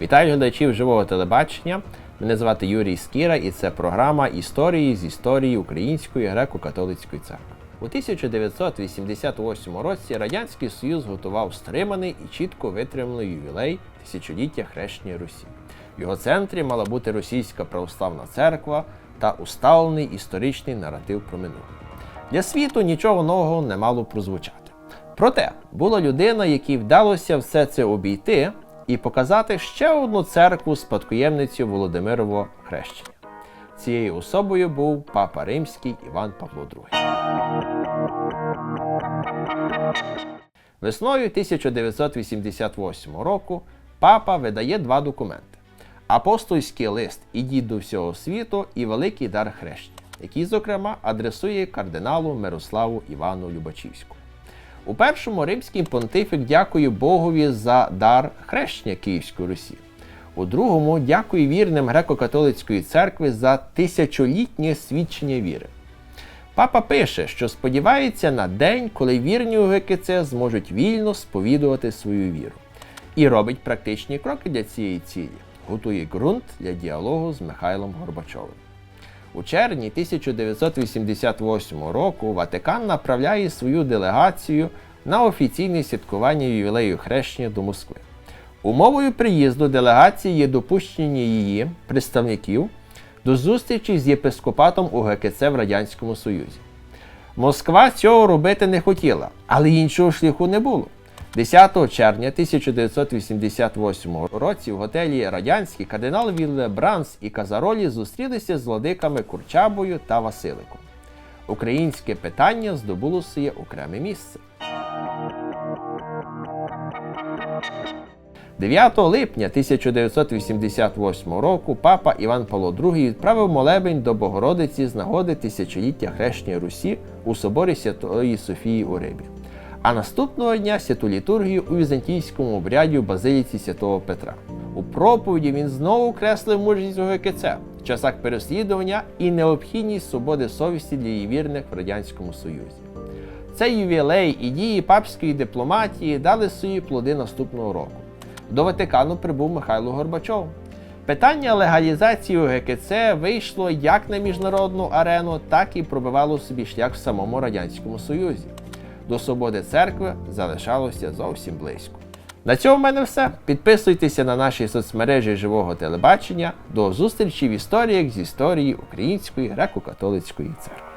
Вітаю глядачів живого телебачення. Мене звати Юрій Скіра, і це програма Історії з історії Української греко-католицької церкви. У 1988 році Радянський Союз готував стриманий і чітко витриманий ювілей тисячоліття хрещення Русі. В його центрі мала бути російська православна церква та усталений історичний наратив про минуле. Для світу нічого нового не мало прозвучати. Проте була людина, якій вдалося все це обійти і показати ще одну церкву спадкоємницю Володимирового хрещення. Цією особою був папа римський Іван Павло II. Весною 1988 року папа видає два документи: апостольський лист Ідіть до всього світу і Великий дар хрещення, який, зокрема, адресує кардиналу Мирославу Івану Любачівському. У першому римський понтифік дякує Богові за дар хрещення Київської Русі. У другому дякує вірним греко-католицької церкви за тисячолітнє свідчення віри. Папа пише, що сподівається на день, коли вірні у ГКЦ зможуть вільно сповідувати свою віру, і робить практичні кроки для цієї цілі, готує ґрунт для діалогу з Михайлом Горбачовим. У червні 1988 року Ватикан направляє свою делегацію на офіційне святкування ювілею хрещення до Москви. Умовою приїзду делегації є допущення її представників до зустрічі з єпископатом УГКЦ в Радянському Союзі. Москва цього робити не хотіла, але іншого шляху не було. 10 червня 1988 році в готелі Радянський кардинал Вілле Бранс і Казаролі зустрілися з владиками Курчабою та Василиком. Українське питання здобуло своє окреме місце. 9 липня 1988 року папа Іван Павло II відправив молебень до Богородиці з нагоди тисячоліття хрещення Русі у соборі Святої Софії у Рибі. А наступного дня святу літургію у візантійському обряді в базиліці святого Петра. У проповіді він знову креслив мужність ОГКЦ в часах переслідування і необхідність свободи совісті для її вірних в Радянському Союзі. Цей ювілей і дії папської дипломатії дали свої плоди наступного року. До Ватикану прибув Михайло Горбачов. Питання легалізації ОГКЦ вийшло як на міжнародну арену, так і пробивало собі шлях в самому Радянському Союзі. До свободи церкви залишалося зовсім близько. На цьому в мене все. Підписуйтеся на наші соцмережі живого телебачення. До зустрічі в історіях з історії Української греко-католицької церкви.